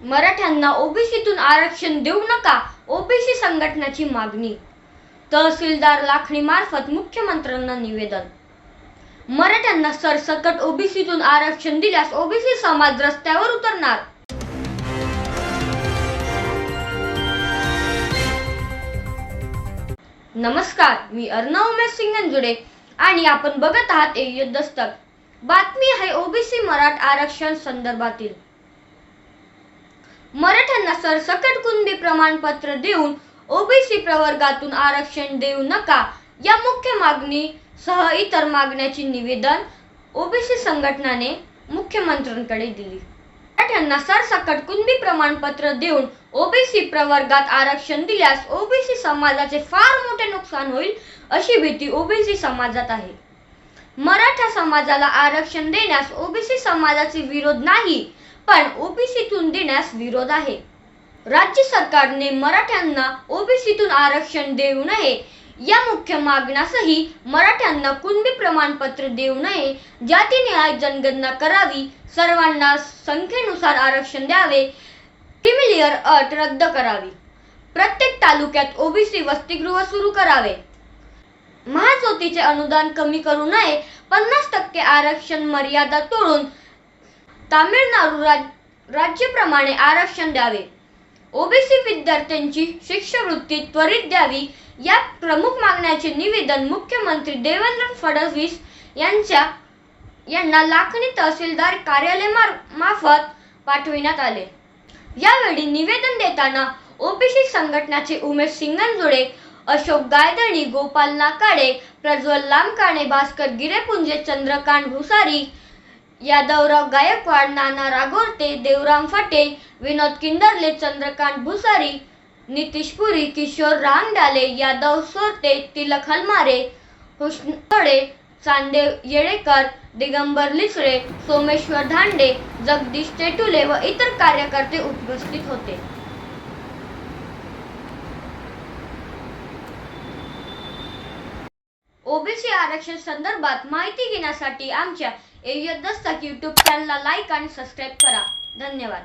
मराठ्यांना ओबीसीतून आरक्षण देऊ नका ओबीसी संघटनाची मागणी. तहसीलदार लाखणी मार्फत मुख्यमंत्र्यांना निवेदन. मराठ्यांना सरसकट ओबीसीतून आरक्षण दिल्यास ओबीसी समाज रस्त्यावर उतरणार. नमस्कार मी अर्णव उमेश सिंगनजुडे आणि आपण बघत आहात ए दस्तक. बातमी आहे ओबीसी मराठ आरक्षण संदर्भातील. मराठ्यांना सरसकट कुणबी प्रमाणपत्र देऊन ओबीसी प्रवर्गातून आरक्षण देऊ नका. या मुख्य मागणी सह इतर मागण्याचे निवेदन ओबीसी संघटनाने मुख्यमंत्र्यांकडे दिली. मराठ्यांना सरसकट कुणबी प्रमाणपत्र देऊन ओबीसी प्रवर्गात आरक्षण दिल्यास ओबीसी समाजाचे फार मोठे नुकसान होईल अशी भीती ओबीसी समाजात आहे. मराठा समाजाला आरक्षण देण्यास ओबीसी समाजाचे विरोध नाही. पण ओबीसीतून देण्यास विरोध आहे. राज्य सरकारने मराठ्यांना ओबीसीतून आरक्षण देऊ नये. या मुख्य मागण्यासही मराठ्यांना कुणबी प्रमाणपत्र देऊ नये. जाती न्याय जनगणना करावी. सर्वांना संख्येनुसार आरक्षण द्यावे. क्रिमिलियर अट रद्द करावी. प्रत्येक तालुक्यात ओबीसी वसतिगृह सुरू करावे. महाज्योतीचे अनुदान कमी करू नये. पन्नास टक्के आरक्षण मर्यादा तोडून तामिळनाडू राज राज्याप्रमाणे आरक्षण द्यावे. ओबीसी विद्यार्थ्यांची शिष्यवृत्ती त्वरित द्यावी या प्रमुख मागण्याचे निवेदन मुख्यमंत्री देवेंद्र फडणवीस यांच्या यांना लाखणी तहसीलदार कार्यालय मार- मार्फत पाठविण्यात आले. यावेळी निवेदन देताना ओबीसी संघटनाचे उमेश सिंगनजुळे अशोक गायदणी गोपाल नाकाडे प्रज्वल लामकाणे भास्कर गिरेपुंजे चंद्रकांत भुसारी यादवराव गायकवाड नाना रागोरते देवराम फटे विनोद किंडरले चंद्रकांत भुसारी नितीश पुरी किशोर रामडाले यादव सोरते तिलक हलमारे हुष्णतडे चांदेव येळेकर दिगंबर लिसळे सोमेश्वर धांडे जगदीश टेटुले व इतर कार्यकर्ते उपस्थित होते. ओबीसी आरक्षण संदर्भात माहिती घेण्यासाठी आमच्या एय दस्तक यूट्यूब चॅनलला लाईक आणि सबस्क्राईब करा. धन्यवाद.